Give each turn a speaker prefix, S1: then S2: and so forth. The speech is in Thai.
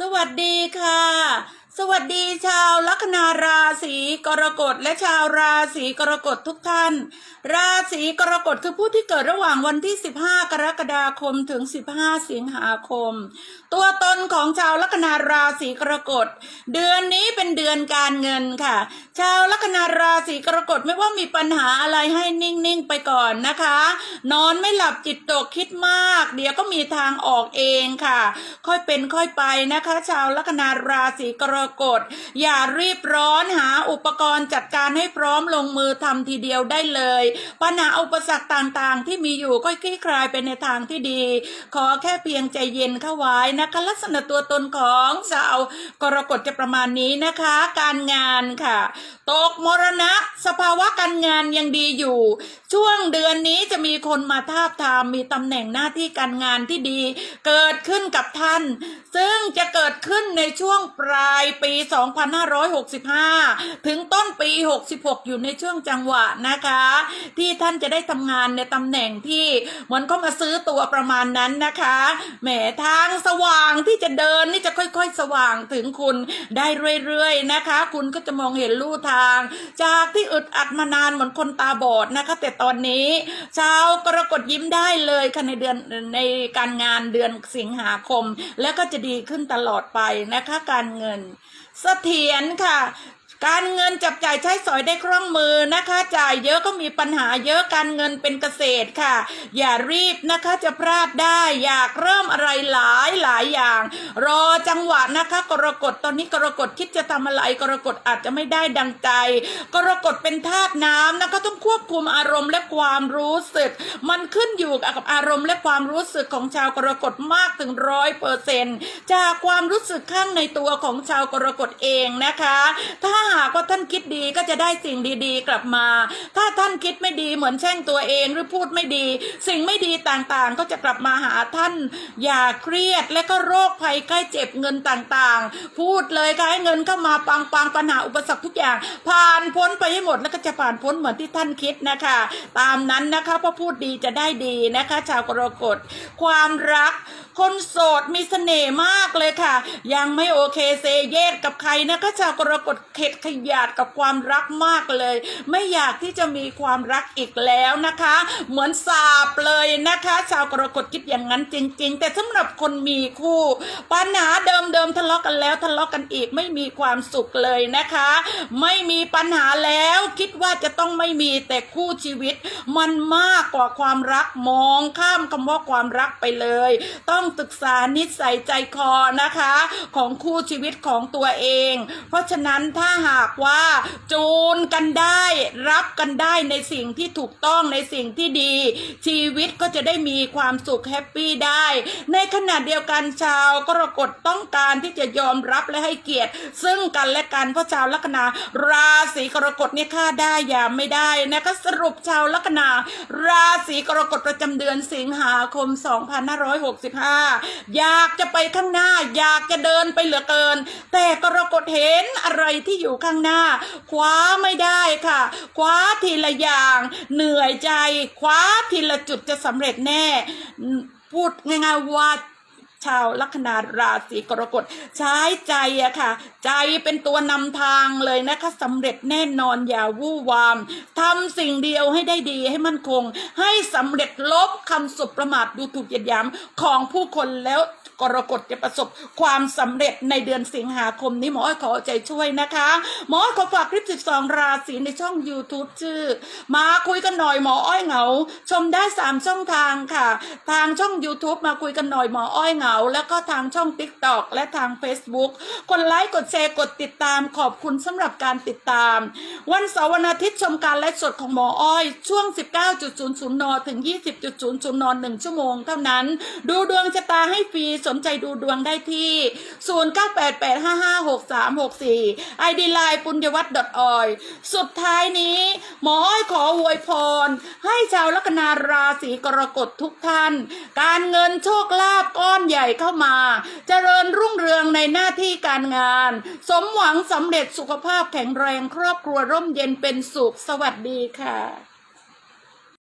S1: สวัสดีค่ะ สวัสดีชาวลัคนาราศีกรกฎและชาวราศีกรกฎทุกท่าน ราศีกรกฎคือผู้ที่เกิดระหว่างวันที่ 15 กรกฎาคมถึง 15 สิงหาคม ตัวตนของชาวลัคนาราศีกรกฎเดือนนี้เป็นเดือนการเงินค่ะ ชาวลัคนาราศีกรกฎไม่ว่ามีปัญหาอะไรให้นิ่งๆไปก่อนนะคะ นอนไม่หลับจิตตกคิดมาก เดี๋ยวก็มีทางออกเองค่ะ ค่อยเป็นค่อยไปนะคะ ชาวลัคนาราศีกรกฎ อย่ารีบร้อนหาอุปกรณ์จัดการให้พร้อมลงมือทำทีเดียวได้เลย ปัญหาอุปสรรคต่างๆ ที่มีอยู่ก็คลี่คลายไปในทางที่ดี ขอแค่เพียงใจเย็นเข้าไว้นะคะลักษณะตัวตนของชาวกรกฎจะประมาณนี้นะคะ การงานค่ะ ตกมรณะ สภาวะการงานยังดีอยู่ ช่วงเดือนนี้จะมีคนมาทาบทามมีตำแหน่งหน้าที่การงานที่ดี เกิดขึ้นกับท่าน ซึ่งจะเกิดขึ้นในช่วงปลายปี 2565 ถึงต้นปี 66 อยู่ในช่วงจังหวะนะคะ ที่ท่านจะได้ทำงานในตำแหน่งที่เหมือนก็มาซื้อตัวประมาณนั้นนะคะแหมทางสว่างที่จะเดินนี่จะค่อย ๆ สว่างถึงคุณได้เรื่อยๆนะคะ คุณก็จะมองเห็นลู่ทาง จากที่อึดอัดมานานเหมือนคนตาบอดนะคะ แต่ตอนนี้ชาวกรกฎยิ้มได้เลยค่ะในเดือนในการงานเดือนสิงหาคม แล้วก็จะดีขึ้นตลอดไปนะคะการเงินเสถียรค่ะ การเงินจับจ่ายใช้สอยได้คล่องมือนะคะ จ่ายเยอะก็มีปัญหาเยอะการเงินเป็นเกษตรค่ะ อย่ารีบนะคะจะพลาดได้ อยากเริ่มอะไรหลายหลายอย่าง รอจังหวะนะคะกรกฎตอนนี้กรกฎคิดจะทำอะไรกรกฎอาจจะไม่ได้ดังใจ กรกฎเป็นธาตุน้ำนะคะต้องควบคุมอารมณ์และความรู้สึก มันขึ้นอยู่กับอารมณ์และความรู้สึกของชาวกรกฎมากถึงร้อยเปอร์เซนจากความรู้สึกข้างในตัวของชาวกรกฎเองนะคะถ้าหากว่าท่านคิดดีก็จะได้สิ่งดีๆ กลับมา ถ้าท่านคิดไม่ดีเหมือนแช่งตัวเองหรือพูดไม่ดี สิ่งไม่ดีต่างๆ ก็จะกลับมาหาท่าน อย่าเครียดและก็โรคภัยใกล้เจ็บเงินต่างๆ พูดเลยค่ะให้เงินเข้ามาปังปังปัญหาอุปสรรคทุกอย่าง ผ่านพ้นไปให้หมดแล้วก็จะผ่านพ้นเหมือนที่ท่านคิดนะคะ ตามนั้นนะคะพราะพูดดีจะได้ดีนะคะ ชาวกรกฎความรัก คนโสดมีเสน่ห์มากเลยค่ะ ยังไม่โอเคเซเยสกับใครนะคะชาวกรกฎเข็ดขยาดกับความรักมากเลย ไม่อยากที่จะมีความรักอีกแล้วนะคะ เหมือนสาบเลยนะคะ ชาวกรกฎคิดอย่างนั้นจริง ๆ แต่สำหรับคนมีคู่ปัญหาเดิมๆทะเลาะกันแล้วทะเลาะกันอีกไม่มีความสุขเลยนะคะ ไม่มีปัญหาแล้วคิดว่าจะต้องไม่มีแต่คู่ชีวิต มันมากกว่าความรักมองข้ามคำว่าความรักไปเลย ต้องศึกษานิสัยใจคอนะคะ ของคู่ชีวิตของตัวเอง เพราะฉะนั้นถ้าหากว่าจูนกันได้รับกันได้ในสิ่งที่ถูกต้องในสิ่งที่ดี ชีวิตก็จะได้มีความสุขแฮปปี้ได้ ในขณะเดียวกันชาวกรกฎต้องการที่จะยอมรับและให้เกียรติ ซึ่งกันและกันเพราะชาวลัคนา ราศีกรกฎเนี่ยค่าได้อย่าไม่ได้นะคะสรุปชาวลัคนา ราศีกรกฎประจำเดือนสิงหาคม 2565 อยากจะไปข้างหน้า อยากจะเดินไปเหลือเกิน แต่กรกฎเห็นอะไรที่อยู่ข้างหน้า คว้าไม่ได้ค่ะ คว้าทีละอย่าง เหนื่อยใจ คว้าทีละจุดจะสำเร็จแน่ พูดง่ายๆว่า ชาวลัคนาราศีกรกฎใช้ใจอะค่ะ ใจเป็นตัวนำทางเลยนะคะสำเร็จแน่นอนอย่าวู่วามทำสิ่งเดียวให้ได้ดีให้มั่นคง ให้สำเร็จลบคำสุประมาทดูถูกเหยียดหยามของผู้คนแล้วกรกฎจะประสบความสำเร็จในเดือนสิงหาคมนี้หมออ้อยขอใจช่วยนะคะ หมออ้อยขอฝากคลิป 12 ราศีในช่อง YouTube ชื่อ มาคุยกันหน่อยหมออ้อยเหงา ชมได้ 3 ช่องทางค่ะ ทางช่อง YouTube มาคุยกันหน่อยหมออ้อยเหงาแล้วก็ทางช่อง TikTok และทาง Facebook กดไลค์กดแชร์กดติดตามขอบคุณสำหรับการติดตาม วันเสาร์วันอาทิตย์ชมการไลฟ์สดของหมออ้อย ช่วง 19.00นถึง 20.00น1ชั่วโมงเท่านั้น ดูดวงชะตาให้ฟรีสนใจดูดวงได้ที่ 0988556364 ID Line ปุญญวัฒน์ .org สุดท้ายนี้ หมออ้อยขออวยพร ให้ชาวลัคนาราศีกรกฎทุกท่าน การเงินโชคลาภก้อนใหญ่ญ่เข้ามา เจริญรุ่งเรืองในหน้าที่การงาน สมหวังสำเร็จสุขภาพแข็งแรงครอบครัวร่มเย็นเป็นสุขสวัสดีค่ะ